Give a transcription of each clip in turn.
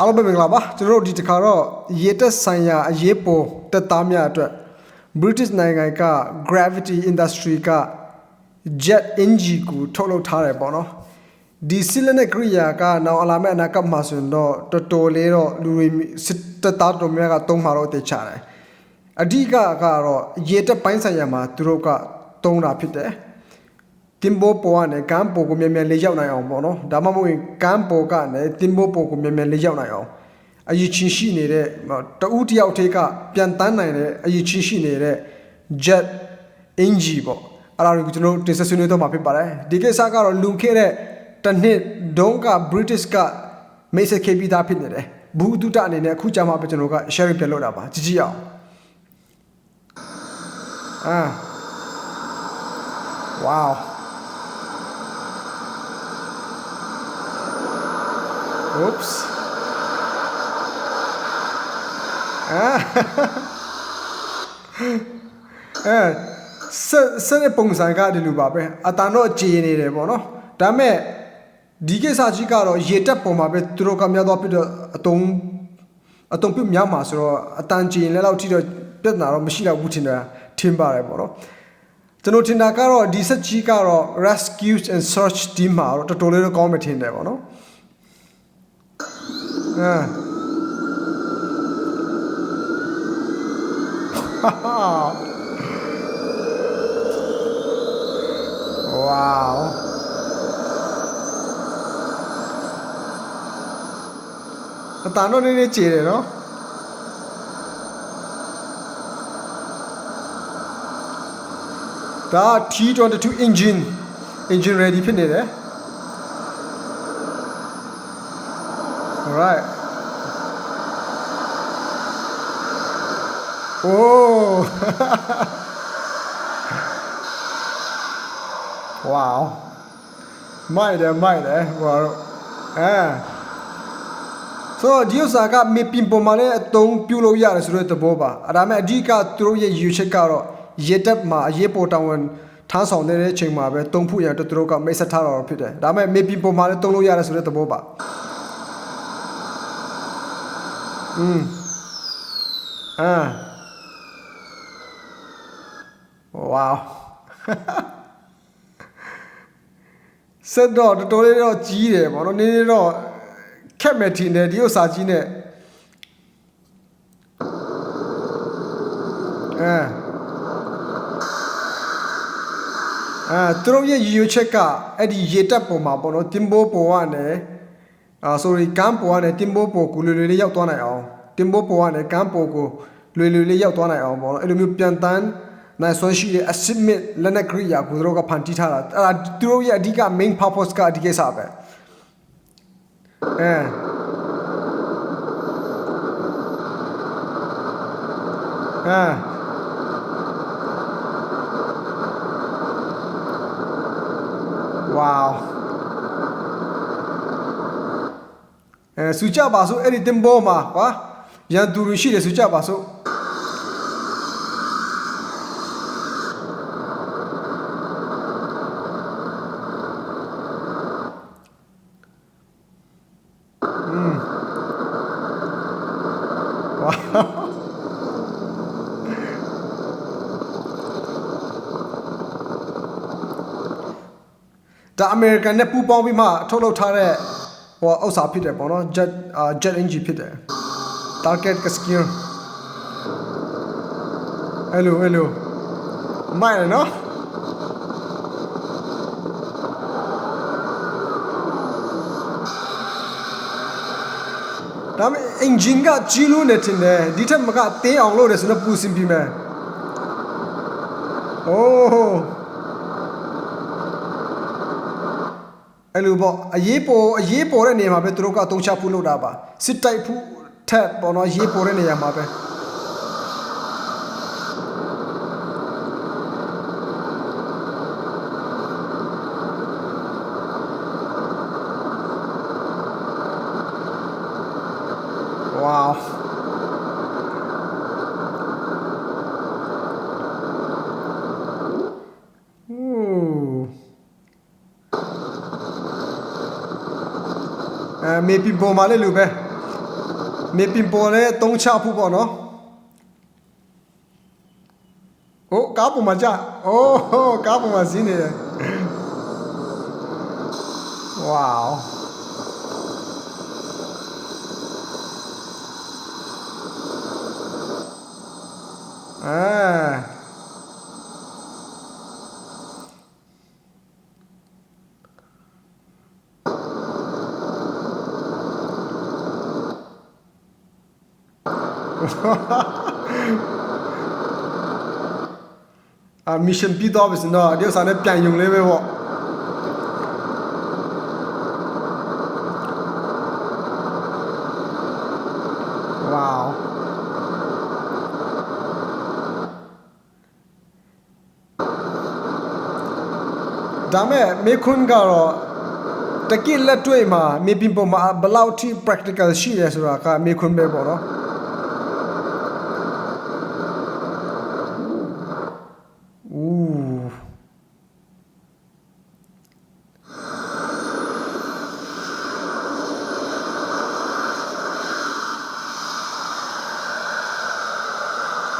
အားလုံးပဲမင်္ဂလာပါကျွန်တော်တို့ဒီတစ်ခါတော့ရေတက်ဆိုင်ရာအရေးပေါ်တက်သားများအတွက် British နိုင်ငံက Gravity Industry က Jet NG ကိုထုတ်လုပ်ထားတယ်ပေါ့နော်ဒီစီလနဲ့ကရိယာကနောက်အလာမဲ့အနာကပ်မှာဆိုရင်တော့တော်တော်လေးတော့လူတွေစစ်တက်သားတော်များကသုံးမှာတော့တေချတယ်အဓိကကတော့ရေတက်ပိုင်းဆိုင်ရာမှာသူတို့ကသုံးတာဖြစ်တယ် တင်ဘောပေါ်ကနေကမ်းပေါ်ကိုမြန်မြန်လေးရောက်နိုင်အောင်ပေါ့နော်ဒါမှမဟုတ်ရင်ကမ်းပေါ်ကနေတင်ဘောပေါ်ကိုမြန်မြန်လေးရောက်နိုင်အောင်အရေးချင်းရှိနေတဲ့တဦးတယောက်ထေးကပြန်တန်းနိုင်တဲ့အရေးချင်းရှိနေတဲ့ jet engine ပေါ့အဲ့ဒါကိုကျွန်တော်တို့တင်ဆက်ဆွေးနွေးတော့မှာဖြစ်ပါတယ်ဒီကိစ္စကတော့လူခဲ့တဲ့တစ်နှစ်ဒုံးက British ကမိတ်ဆက်ခဲ့ပြီးသားဖြစ်နေတယ်ဘူးတုတအနေနဲ့အခုကြာမှပဲကျွန်တော်က share ပြလုပ်တာပါကြည့်ကြည့်အောင်အာ wow Oops. အာအဲဆက်ဆက်တဲ့ပုံစံကဒီလိုပါပဲအတန်တော့ကြေနေတယ်ပေါ့နော်ဒါပေမဲ့ဒီကိစ္စကြီးကတော့ရေတက်ပုံမှာပဲသူတို့ကများတော့ပြတော့အတုံးအတုံးပြများမှာဆိုတော့အတန်ကြေရင်လည်းတော့ထိတော့ပြဿနာတော့မရှိတော့ဘူးထင်တယ်ထင်ပါတယ်ပေါ့နော်ကျွန်တော်ထင်တာကတော့ဒီဆက်ကြီးကတော့ rescue and search team မှာတော့တော်တော်လေးတော့ကောင်းမှထင်တယ်ပေါ့နော် Ah. wow. အတန်တော့နည်းနည်းကြေတယ်နော်ဒါ T22 engine engine ready ဖြစ်နေတယ် Alright. Oh. wow. မိုက်တယ်မိုက်တယ်ဟိုတော့အဲဆိုတော့ဒီဥစ္စာကမေပင်ပေါ်မှာလည်းအသုံးပြုလို့ရတယ်ဆိုတဲ့သဘောပါအဲဒါမဲ့အဓိကသူတို့ရဲ့ယူချက်ကတော့ရေတက်မှာအရေးပေါ်တောင်းဝန်ထမ်းဆောင်နေတဲ့အချိန်မှာပဲတုံးဖို့ရတော့သူတို့ကမိတ်ဆက်ထားတာဖြစ်တယ်ဒါမဲ့မေပင်ပေါ်မှာလည်းတုံးလို့ရတယ်ဆိုတဲ့သဘောပါ อืมอ่าว้าวစက်တော့တော်တော်လေးတော့ကြီးတယ်ဗောနော်နည်းနည်းတော့ခက်မဲ့ထင်တယ်ဒီဥစ္စာကြီးနဲ့အဲအဲသူတို့ရဲ့ရည်ရွယ်ချက်ကအဲ့ဒီရေတက်ပုံမှာပေါ့နော်တင်ဘိုးပေါ်ကနေ အာ sorry ကမ်းပေါ်ကနေတင်ဘိုးပေါ်ကိုလွယ်လွယ်လေးရောက်သွားနိုင်အောင်တင်ဘိုးပေါ်ကနေကမ်းပေါ်ကိုလွယ်လွယ်လေးရောက်သွားနိုင်အောင်ပေါ့နော်အဲ့လိုမျိုးပြန်တန်းနိုင်ဆွမ်းရှိတဲ့ submit လက်နက်ကရိယာကိုသူတို့ကဖန်တီးထားတာအဲ့ဒါသူတို့ရဲ့အဓိက main purpose ကဒီကိစ္စပဲအဲအဲ wow အဲစူကြပါစို့အဲ့ဒီတင်ဘောမှာဟာရန်သူတွေရှိတယ်စူကြပါစို့ဒါအမေရိကန်နဲ့ပူးပေါင်းပြီးမှထုတ်လုပ်ထားတဲ့ ဟိုဥစ္စာဖြစ်တယ်ပေါ့နော် jet jet engine ဖြစ်တယ် target skill အဲ့လိုအဲ့လိုမိုက်ရနော်ဒါပေမဲ့ engine ကကြီးလို့နေတင်တယ်ဒီထက်မကတင်းအောင်လို့တယ်ဆိုတော့ပူစင်ပြီးမယ်အိုး အဲ့လိုပေါ့အရေးပေါ်အရေးပေါ်တဲ့နေရာမှာပဲသူတို့ကတုံးချဖို့လုပ်တာပါစစ်တိုက်ဖို့ထက်ပေါ့နော်ရေးပေါ်တဲ့နေရာမှာပဲဝေါ မေပီပေါ်မှာလည်းလူပဲ မေပင်ပေါ်လဲတုံးချဖို့ပေါ့နော်โอ้ကားပေါ်မှာကြာโอ้ကားပေါ်မှာစီးနေတယ်ဝေါအာ အာမစ်ရှင်ပြီးတော့ပြီစနော်ဒီဥစ္စာနဲ့ပြန်ယုံလေးပဲပေါ့ဝေါဒါမဲ့မေခွန်းကတော့တကိလက်တွေ့မှာမေပင်ပေါ်မှာဘယ်လောက်ထိ practical ရှိရဲဆိုတာကမေခွန်းပဲပေါ့နော်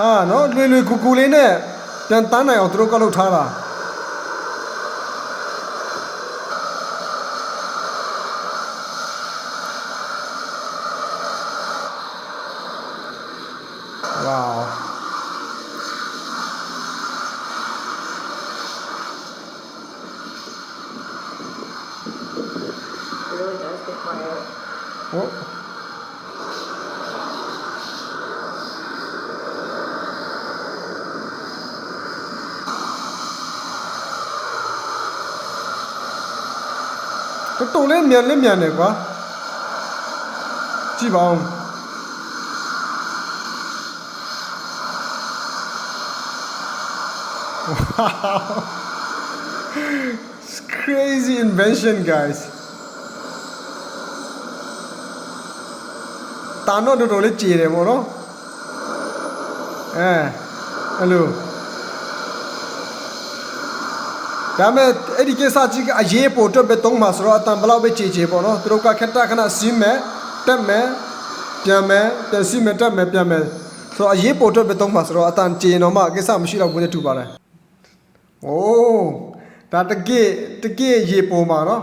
အာနော်လွယ်လွယ်ကူကူလေးနဲ့ပြန်တန်းနိုင်အောင်သူတို့ကလုပ်ထားတာ။ဝေါ တော်တော်လေးမြန်လေးမြန်နေကွာကြည့်ပါဦး It's crazy invention guys တာတော့တော်တော်လေးကြည်တယ်ပေါ့နော်အဲအဲ့လို ဒါမဲ့အဲ့ဒီကိစ္စကြီးကအရေးပေါ်အတွက်ပဲသုံးမှာဆိုတော့အတန်ဘလောက်ပဲကြည်ကြည်ပေါ့နော်သူတို့ကခက်တခဏစီးမယ်တက်မယ်ပြန်မယ်ပြန်စီးမယ်တက်မယ်ပြန်မယ်ဆိုတော့အရေးပေါ်အတွက်ပဲသုံးမှာဆိုတော့အတန်ကြည်တော့မှကိစ္စမရှိတော့ဘူးနဲ့တူပါတယ်။အိုးဒါတကယ်တကယ်ရေပေါ်မှာနော်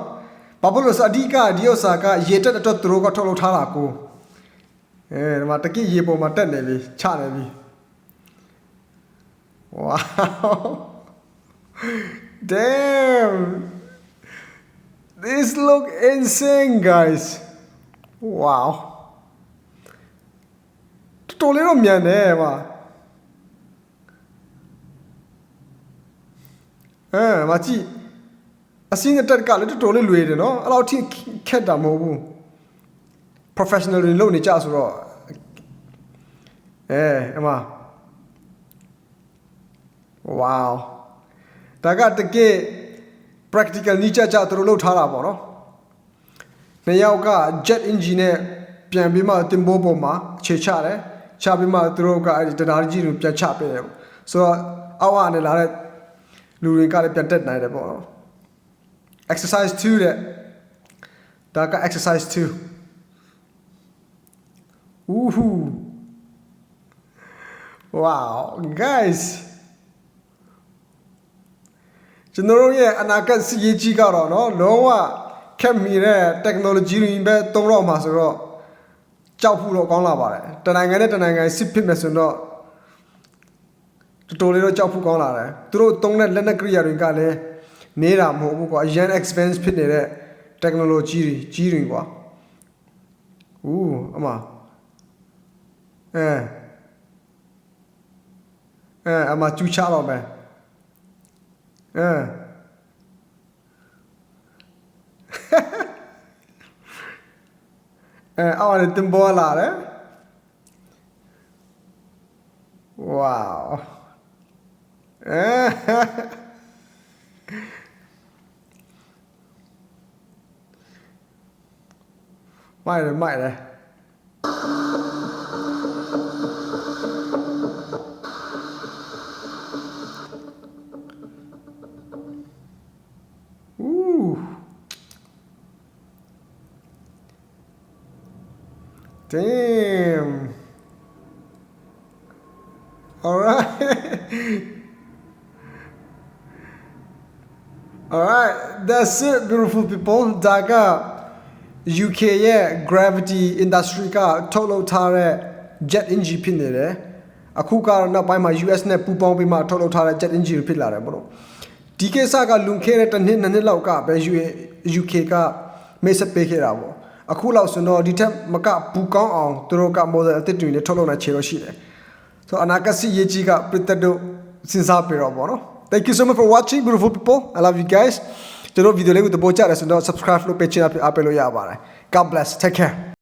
ဘာဖြစ်လို့စအဓိကဒီဥစ္စာကရေတက်အတွက်သူတို့ကထုတ်လုပ်ထားတာကိုအဲဒီမှာတကယ်ရေပေါ်မှာတက်နေပြီချနေပြီဝါ damn this look insane guys wow တော်တော်လေးတော့မြန်တယ်ပါအဲမကြည့်အစင်းတက်ကလည်းတော်တော်လေးလွေတယ်နော်အဲ့လောက်ထိခက်တာမဟုတ်ဘူး professional တွေလုပ်နေကြဆိုတော့အဲအမ wow ဒါကတကယ် practical နီးကြကြသူတို့လုပ်ထားတာပေါ့နော်နှစ်ယောက်က jet engine နဲ့ပြန်ပြီးမှတင်ပိုးပေါ်မှာခြေချတယ်ချပြီးမှသူတို့ကအဲ့ဒီတရားကြီးကိုပြန်ချပေးတယ်ပေါ့ဆိုတော့အောက်ကနေလာတဲ့လူတွေကလည်းပြန်တက်နိုင်တယ်ပေါ့နော် exercise 2တဲ့ဒါက exercise 2 Woohoo Wow guys ကျွန်တော်တို့ရဲ့အနာဂတ်စီးရေးကြီးကတော့နော်လုံးဝခက်မီတဲ့ technology တွေပဲသုံးတော့မှာဆိုတော့ကြောက်ဖို့တော့ကောင်းလာပါတယ်တနင်္ဂနွေနဲ့တနင်္ဂနွေစစ်ဖြစ်မယ်ဆိုတော့တော်တော်လေးတော့ကြောက်ဖို့ကောင်းလာတယ်သူတို့သုံးတဲ့လက်နက်ကိရိယာတွေကလည်းနေတာမဟုတ်ဘူးကွာအရန် expense ဖြစ်နေတဲ့ technology တွေကြီးတွေကွာဦးအမအဲအဲအမကျူချတော့မယ် အဲအဲအော်တင်ပေါ်လာတယ် wow မိုက်တယ်မို damn all right all right that's it beautiful people ဒါက UK ရဲ့ gravity industry ကထုတ်လုပ်ထားတဲ့ jet engine ဖြစ်နေတယ်အခုကတော့နောက်ပိုင်းမှာ US နဲ့ပူးပေါင်းပြီးမှထုတ်လုပ်ထားတဲ့ jet engine ဖြစ်လာတယ်ပေါ့နော်ဒီကိစ္စကလွန်ခဲ့တဲ့တစ်နှစ်နှစ်နှစ်လောက်ကပဲ UK ကမိတ်ဆက်ပေးခဲ့တာပေါ့ အခုလောက်ဆိုတော့ဒီထက်မကပူကောင်းအောင်သူတို့က model အသစ်တွေနဲ့ထုတ်လုပ်နိုင်ခြေတော့ရှိတယ်ဆိုတော့အနာဂတ်စီရေးကြီးကပြည်သက်တို့စဉ်းစားပြတော့ပေါ့နော် Thank you so much for watching beautiful people I love you guys ကျွန်တော်ဗီဒီယိုလေးကိုသဘောကျတယ်ဆိုတော့ subscribe လုပ်ပေးချင်တာဖြစ်အားပေးလို့ရပါတယ် God bless take care